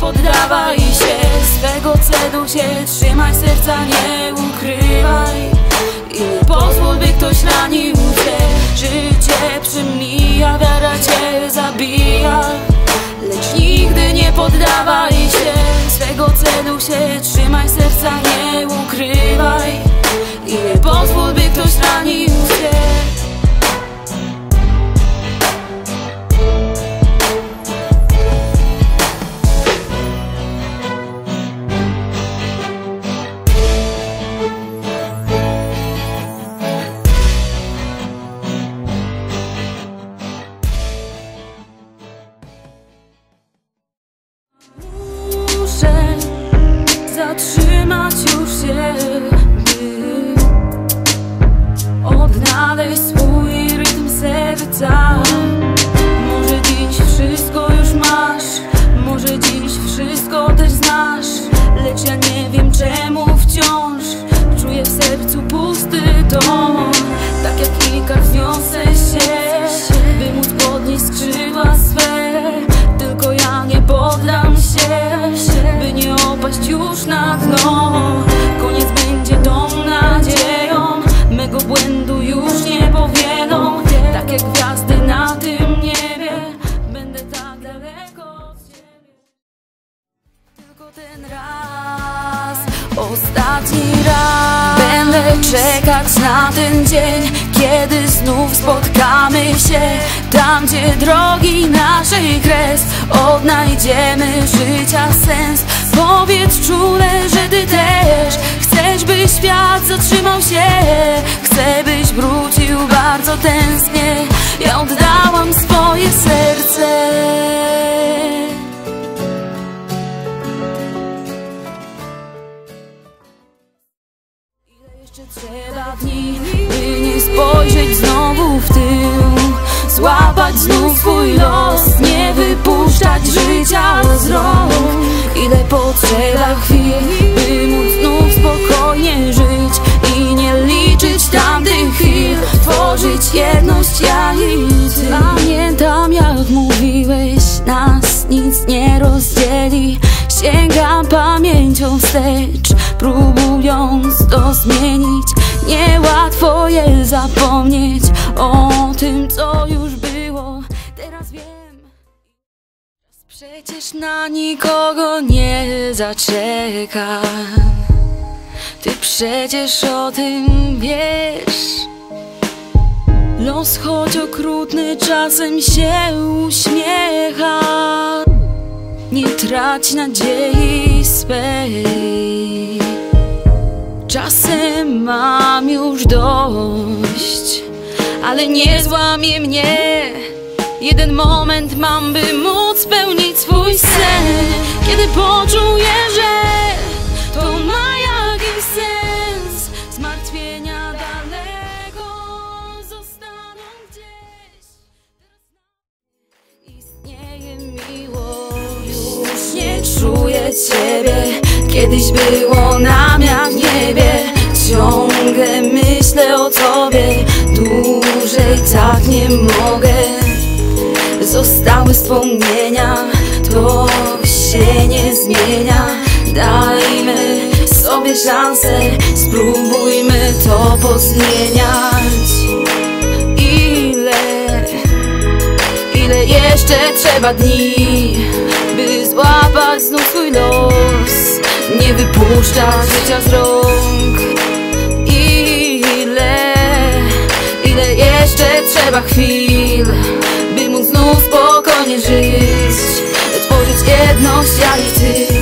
poddawaj się. Swego celu się trzymaj, serca nie ukrywaj. I pozwól, by ktoś ranił cię Życie przemija, wiara cię zabija. Lecz nigdy nie poddawaj się. Swego celu się trzymaj, serca nie serca. Ostatni raz. Będę czekać na ten dzień Kiedy znów spotkamy się. Tam, gdzie drogi naszej kres Odnajdziemy życia sens. Powiedz czule, że ty też Chcesz, by świat zatrzymał się. Chcę, byś wrócił, bardzo tęsknię Ja oddałam swoje serce potrzeba chwil, by móc znów spokojnie żyć I nie liczyć tamtych chwil, tworzyć jedność ja i ty Pamiętam jak mówiłeś, nas nic nie rozdzieli. Sięgam pamięcią wstecz, próbując to zmienić. Niełatwo jest zapomnieć o tym, co już było. Teraz wiem Przecież na nikogo nie zaczeka. Ty przecież o tym wiesz. Los choć okrutny czasem się uśmiecha. Nie trać nadziei swej. Czasem mam już dość Ale nie złamie mnie. Jeden moment mam, by móc spełnić swój sen. Kiedy poczuję, że to ma jakiś sens Zmartwienia daleko zostaną gdzieś. Istnieje miłość. Już nie czuję ciebie. Kiedyś było nam jak w niebie. Ciągle myślę o tobie. Dłużej tak nie mogę. Zostały wspomnienia To się nie zmienia. Dajmy sobie szansę Spróbujmy to pozmieniać. Ile Ile jeszcze trzeba dni, by złapać znów swój los? Nie wypuszczać życia z rąk. Ile, ile jeszcze trzeba chwil 下一次。